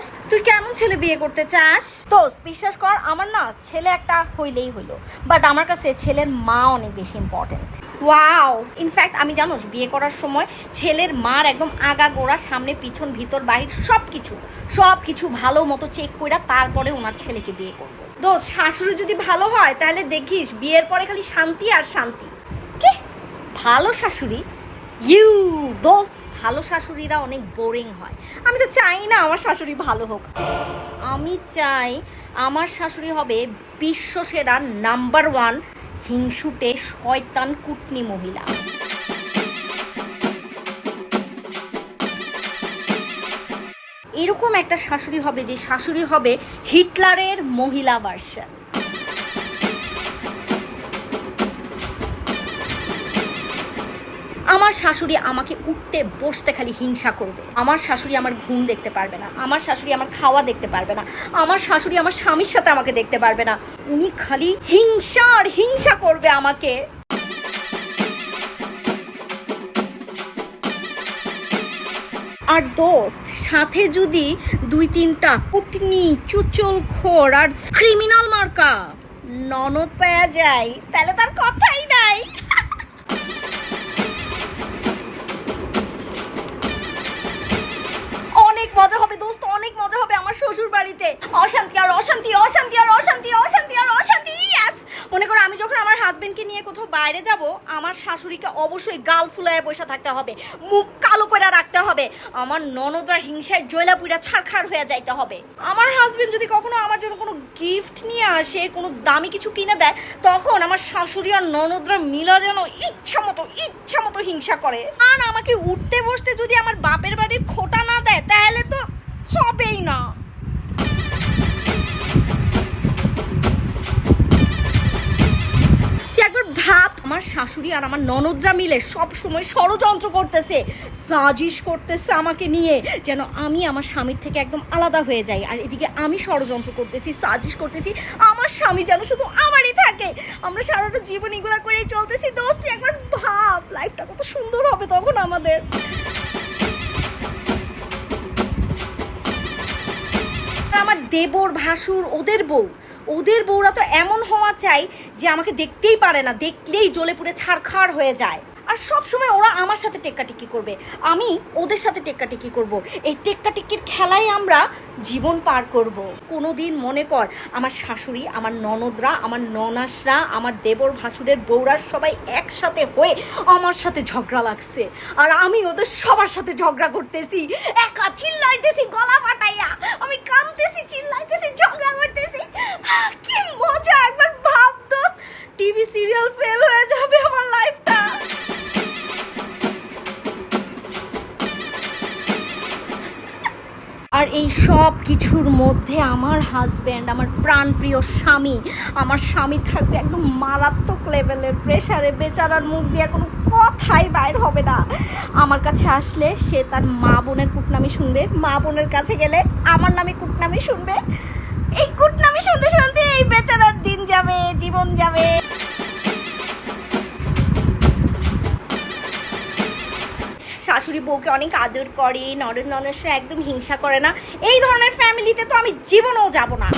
দোস্ত তুই কেমন ছেলে বিয়ে করতে চাস? দোস্ত বিশ্বাস কর আমার না ছেলে একটা হইলেই হইল। বাট আমার কাছে ছেলের মা অনেক বেশি ইম্পর্টেন্ট ওয়াও ইনফ্যাক্ট আমি জানোস বিয়ে করার সময় ছেলের মার একদম আগা গোড়া সামনে পিছন ভিতর বাহির সব কিছু সব কিছু ভালো মতো চেক কইরা তারপরে ওনার ছেলেকে বিয়ে করব। দোস্ত শাশুড়ি যদি ভালো হয় তাহলে দেখিস বিয়ের পরে খালি শান্তি আর শান্তি। কে? ভালো শাশুড়ি? ইউ দোস্ত ভালো শাশুড়িরা অনেক বোরিং হয়। আমি তো চাই না আমার শাশুড়ি ভালো হোক। আমি চাই আমার শাশুড়ি হবে বিশ্ব সেরা নাম্বার ওয়ান হিংসুটে শয়তান কুটনি মহিলা। এরকম একটা শাশুড়ি হবে যে শাশুড়ি হবে হিটলারের মহিলা ভার্সন আমার শাশুড়ি আমাকে উঠতে, বসতে খালি হিংসা করবে। আমার শাশুড়ি আমার ঘুম দেখতে পারবে না। আমার শাশুড়ি আমার খাওয়া দেখতে পারবে না। আমার শাশুড়ি আমার স্বামীর সাথে আমাকে দেখতে পারবে না। উনি খালি হিংসা আর হিংসা করবে আমাকে। আর দোস্ত, সাথে যদি দুই তিনটা কুটনি, চুচল খোর আর ক্রিমিনাল মার্কা ননদ পাওয়া যায়, তাহলে তার কথাই বাইরে যাব, আমার শাশুড়িকে অবশ্যই গাল ফুলায় বসে থাকতে হবে, মুখ কালো করে রাখতে হবে, আমার ননদার হিংসায় জয়লাপুরা ছাড়খাড় হয়ে যাইতে হবে। আমার হাজবেন্ড যদি কখনো আমার জন্য কোনো গিফট নিয়ে আসে, কোনো দামি কিছু কিনে দেয়, তখন আমার শাশুড়ি আর ননদরা মিলা যেন ইচ্ছা মতো ইচ্ছা মতো হিংসা করে। আর আমাকে উঠতে বসতে যদি আমার বাপের বাড়ির খোটা না দেয়, তাহলে তো আমার শাশুড়ি আর আমার ননদরা মিলে সব সময় ষড়যন্ত্র করতেছে, সাজিশ করতেছে আমাকে নিয়ে, যেন আমি আমার স্বামীর থেকে একদম আলাদা হয়ে যাই। আর এদিকে আমি ষড়যন্ত্র করতেছি, সাজিশ করতেছি, আমার স্বামী যেন শুধু আমারই থাকে। আমরা সারাটা জীবন এগুলা করেই চলতেছি। দোস্ত, একবার ভাব লাইফটা কত সুন্দর হবে তখন আমাদের। আমার দেবর, ভাসুর, ওদের বউ। ওদের বউরা তো এমন হওয়া চাই যে আমাকে দেখতেই পারে না, দেখলেই জ্বলে পুড়ে ছাড়খাড় হয়ে যায়। আর সব সময় ওরা আমার সাথে টেক্কাটিকি করবে, আমি ওদের সাথে টেক্কাটিকি করব। এই টেক্কাটিকির খেলায় আমরা জীবন পার করব। কোনোদিন মনে কর, আমার শাশুড়ি, আমার ননদরা, আমার ননাসরা, আমার দেবর ভাসুরের বউরা সবাই একসাথে হয়ে আমার সাথে ঝগড়া লাগছে। আর আমি ওদের সবার সাথে ঝগড়া করতেছি। একা চিল্লাইতেছি, গলা ফাটাইয়া। আমি কামতেছি চিল্লাইতেছি। এই সব কিছুর মধ্যে আমার হাজব্যান্ড আমার প্রাণপ্রিয় স্বামী, আমার স্বামী থাকবে একদম মারাত্মক লেভেলের প্রেশারে বেচারার মুখ দিয়ে কোনো কথাই বাইর হবে না। আমার কাছে আসলে সে তার মা বোনের কুটনামি শুনবে, মা বোনের কাছে গেলে আমার নামে কুটনামি শুনবে। এই কুটনামি শুনতে শুনতে এই বেচারার দিন যাবে, জীবন যাবে। শাশুড়ি বউকে অনেক আদর করে, নরেন নরেশরা একদম হিংসা করে না। এই ধরনের ফ্যামিলিতে তো আমি জীবনেও যাব না।